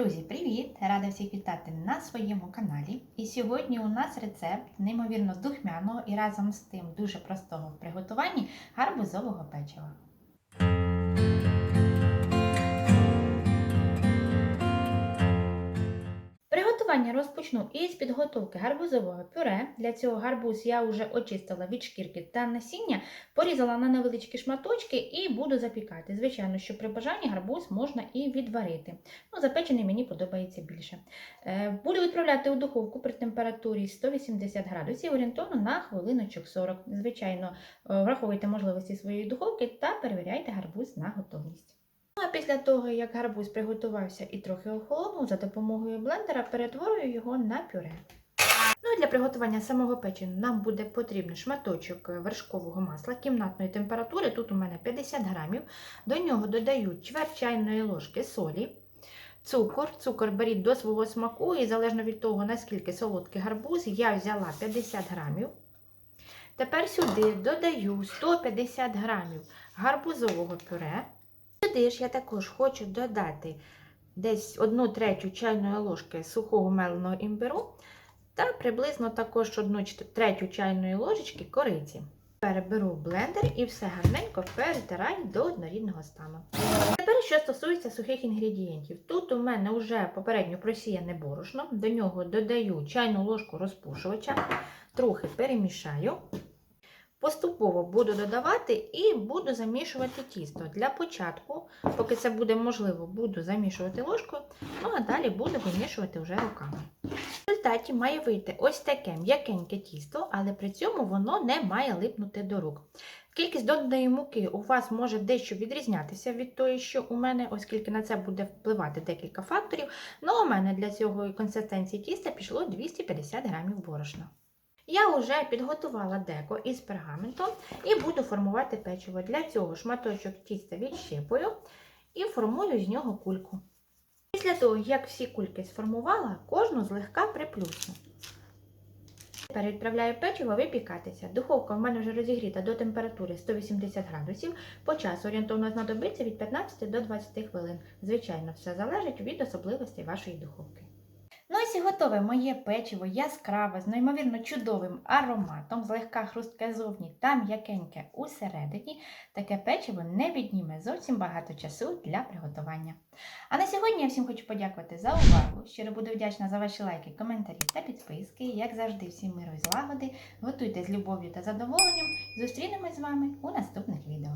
Друзі, привіт! Рада всіх вітати на своєму каналі. І сьогодні у нас рецепт неймовірно духмяного і разом з тим дуже простого в приготуванні гарбузового печива. Приготування розпочну із підготовки гарбузового пюре. Для цього гарбуз я вже очистила від шкірки та насіння, порізала на невеличкі шматочки і буду запікати. Звичайно, що при бажанні гарбуз можна і відварити. Ну, запечений мені подобається більше. Е, Буду відправляти у духовку при температурі 180 градусів, орієнтовно на хвилиночок 40. Звичайно, е, враховуйте можливості своєї духовки та перевіряйте гарбуз на готовність. Ну, а після того, як гарбуз приготувався і трохи охолонув, за допомогою блендера перетворюю його на пюре. Ну і для приготування самого печення нам буде потрібен шматочок вершкового масла кімнатної температури. Тут у мене 50 грамів. До нього додаю чверть чайної ложки солі, цукор. Цукор беріть до свого смаку, і залежно від того, наскільки солодкий гарбуз, я взяла 50 грамів. Тепер сюди додаю 150 грамів гарбузового пюре. Сюди ж я також хочу додати десь 1 третю чайної ложки сухого меленого імбиру та приблизно також 1 третю чайної ложечки кориці. Тепер беру блендер і все гарненько перетираю до однорідного стану. Тепер, що стосується сухих інгредієнтів, тут у мене вже попередньо просіяне борошно, до нього додаю чайну ложку розпушувача, трохи перемішаю. Поступово буду додавати і буду замішувати тісто. Для початку, поки це буде можливо, буду замішувати ложкою, ну а далі буду вимішувати вже руками. В результаті має вийти ось таке м'якеньке тісто, але при цьому воно не має липнути до рук. Кількість доданої муки у вас може дещо відрізнятися від тої, що у мене, оскільки на це буде впливати декілька факторів. Ну, у мене для цього консистенції тіста пішло 250 грамів борошна. Я вже підготувала деко із пергаментом і буду формувати печиво. Для цього шматочок тіста відщипую і формую з нього кульку. Після того, як всі кульки сформувала, кожну злегка приплюсну. Тепер відправляю печиво випікатися. Духовка в мене вже розігріта до температури 180 градусів. По часу орієнтовно знадобиться від 15 до 20 хвилин. Звичайно, все залежить від особливостей вашої духовки. Ну ось і готове моє печиво яскраве, з неймовірно чудовим ароматом, злегка хрустке зовні та м'якеньке усередині. Таке печиво не відніме зовсім багато часу для приготування. А на сьогодні я всім хочу подякувати за увагу. Щиро буду вдячна за ваші лайки, коментарі та підписки. Як завжди, всім миру і злагоди. Готуйте з любов'ю та задоволенням. Зустрінемось з вами у наступних відео.